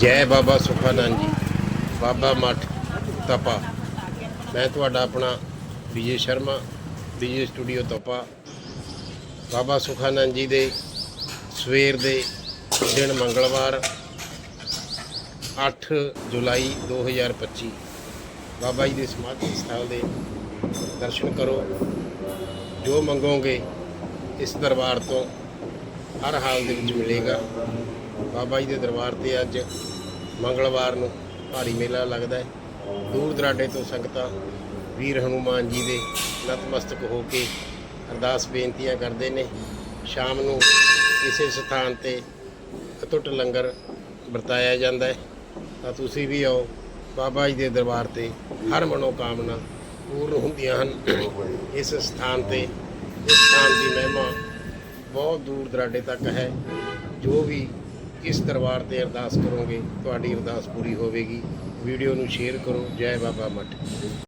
ਜੈ ਬਾਬਾ ਸੁਖਾਨੰਦ ਜੀ, ਬਾਬਾ ਮਠ ਤਪਾ। ਮੈਂ ਤੁਹਾਡਾ ਆਪਣਾ ਵਿਜੇ ਸ਼ਰਮਾ, ਵਿਜੇ ਸਟੂਡੀਓ ਤਪਾ। ਬਾਬਾ ਸੁਖਾਨੰਦ ਜੀ ਦੇ ਸਵੇਰ ਦੇ ਦਿਨ ਮੰਗਲਵਾਰ 8 ਜੁਲਾਈ 2025 ਬਾਬਾ ਜੀ ਦੇ ਸਮਾਧੀ ਸਥਾਨ ਦੇ ਦਰਸ਼ਨ ਕਰੋ। ਜੋ ਮੰਗੋਗੇ ਇਸ ਦਰਬਾਰ ਤੋਂ ਹਰ ਹਾਲ ਦੇ ਵਿੱਚ ਮਿਲੇਗਾ। ਬਾਬਾ ਜੀ ਦੇ ਦਰਬਾਰ ਤੇ ਅੱਜ ਮੰਗਲਵਾਰ ਨੂੰ ਭਾਰੀ ਮੇਲਾ ਲੱਗਦਾ ਹੈ। ਦੂਰ ਦਰਾਡੇ ਤੋਂ ਸੰਗਤਾਂ ਵੀਰ ਹਨੂਮਾਨ ਜੀ ਦੇ ਨਤਮਸਤਕ ਹੋ ਕੇ ਅਰਦਾਸ ਬੇਨਤੀਆਂ ਕਰਦੇ ਨੇ। ਸ਼ਾਮ ਨੂੰ ਇਸੇ ਸਥਾਨ ਤੇ ਅਟੁੱਟ ਲੰਗਰ ਵਰਤਾਇਆ ਜਾਂਦਾ ਹੈ। ਤਾਂ ਤੁਸੀਂ ਵੀ ਆਓ। ਬਾਬਾ ਜੀ ਦੇ ਦਰਬਾਰ ਤੇ ਹਰ ਮਨੋਕਾਮਨਾ ਪੂਰਨ ਹੁੰਦੀਆਂ ਹਨ। ਇਸ ਸਥਾਨ ਤੇ, ਇਸ ਸਥਾਨ ਦੀ ਮਹਿਮਾ ਬਹੁਤ ਦੂਰ ਦਰਾਡੇ ਤੱਕ ਹੈ। ਜੋ ਵੀ ਇਸ ਦਰਬਾਰ ਤੇ ਅਰਦਾਸ ਕਰੋਗੇ, ਤੁਹਾਡੀ ਅਰਦਾਸ ਪੂਰੀ ਹੋਵੇਗੀ। ਵੀਡੀਓ ਨੂੰ ਸ਼ੇਅਰ ਕਰੋ। ਜੈ ਬਾਬਾ ਮਠ।